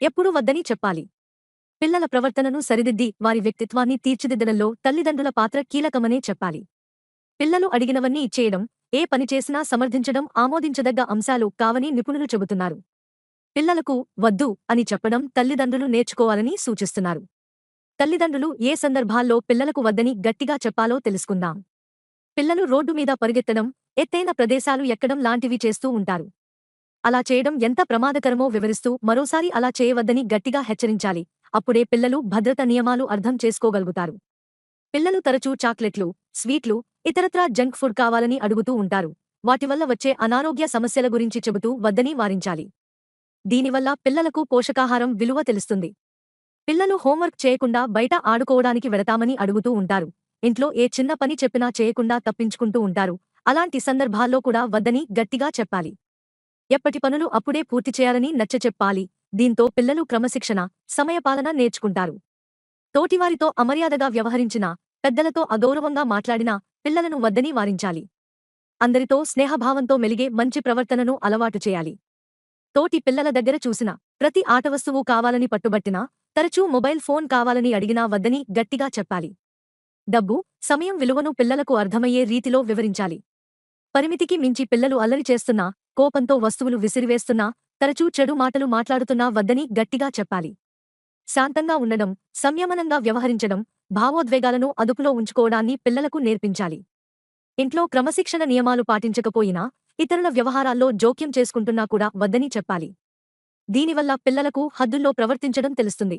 ఎప్పుడూ వద్దని చెప్పాలి. పిల్లల ప్రవర్తనను సరిదిద్ది వారి వ్యక్తిత్వాన్ని తీర్చిదిద్దడంలో తల్లిదండ్రుల పాత్ర కీలకమనే చెప్పాలి. పిల్లలు అడిగినవన్నీ ఇచ్చేయడం ఏ పని చేసినా సమర్థించడం ఆమోదించదగ్గ అంశాలు కావని నిపుణులు చెబుతున్నారు. పిల్లలకు వద్దు అని చెప్పడం తల్లిదండ్రులు నేర్చుకోవాలని సూచిస్తున్నారు. తల్లిదండ్రులు ఏ సందర్భాల్లో పిల్లలకు వద్దని గట్టిగా చెప్పాలో తెలుసుకుందాం. పిల్లలు రోడ్డు మీద పరిగెత్తడం ఎత్తైన ప్రదేశాలు ఎక్కడం లాంటివి చేస్తూ ఉంటారు. అలా చేయడం ఎంత ప్రమాదకరమో వివరిస్తూ మరోసారి అలా చేయవద్దని గట్టిగా హెచ్చరించాలి. అప్పుడే పిల్లలు భద్రత నియమాలు అర్థం చేసుకోగలుగుతారు. పిల్లలు తరచూ చాక్లెట్లు స్వీట్లు ఇతరత్రా జంక్ ఫుడ్ కావాలని అడుగుతూ ఉంటారు. వాటివల్ల వచ్చే అనారోగ్య సమస్యల గురించి చెబుతూ వద్దని వారించాలి. దీనివల్ల పిల్లలకు పోషకాహారం విలువ తెలుస్తుంది. పిల్లలు హోంవర్క్ చేయకుండా బయట ఆడుకోవడానికి వెడతామని అడుగుతూ ఉంటారు. ఇంట్లో ఏ చిన్న పని చెప్పినా చేయకుండా తప్పించుకుంటూ ఉంటారు. అలాంటి సందర్భాల్లో కూడా వద్దని గట్టిగా చెప్పాలి. ఎప్పటి పనులు అప్పుడే పూర్తి చేయాలని నచ్చచెప్పాలి దీంతో పిల్లలు క్రమశిక్షణ సమయపాలన నేర్చుకుంటారు. తోటివారితో అమర్యాదగా వ్యవహరించినా పెద్దలతో అగౌరవంగా మాట్లాడినా పిల్లలను వద్దని వారించాలి. అందరితో స్నేహభావంతో మెలిగే మంచి ప్రవర్తనను అలవాటు చేయాలి. తోటి పిల్లల దగ్గర చూసిన ప్రతి ఆటవస్తువు కావాలని పట్టుబట్టినా తరచూ మొబైల్ ఫోన్ కావాలని అడిగినా వద్దని గట్టిగా చెప్పాలి. డబ్బు సమయం విలువను పిల్లలకు అర్థమయ్యే రీతిలో వివరించాలి. పరిమితికి మించి పిల్లలు అల్లరి చేస్తున్నా కోపంతో వస్తువులు విసిరివేస్తున్నా తరచూ చెడు మాటలు మాట్లాడుతున్నా వద్దని గట్టిగా చెప్పాలి. శాంతంగా ఉండడం సంయమనంగా వ్యవహరించడం భావోద్వేగాలను అదుపులో ఉంచుకోవడాన్ని పిల్లలకు నేర్పించాలి. ఇంట్లో క్రమశిక్షణ నియమాలు పాటించకపోయినా ఇతరుల వ్యవహారాల్లో జోక్యం చేసుకుంటున్నా కూడా వద్దని చెప్పాలి. దీనివల్ల పిల్లలకు హద్దుల్లో ప్రవర్తించడం తెలుస్తుంది.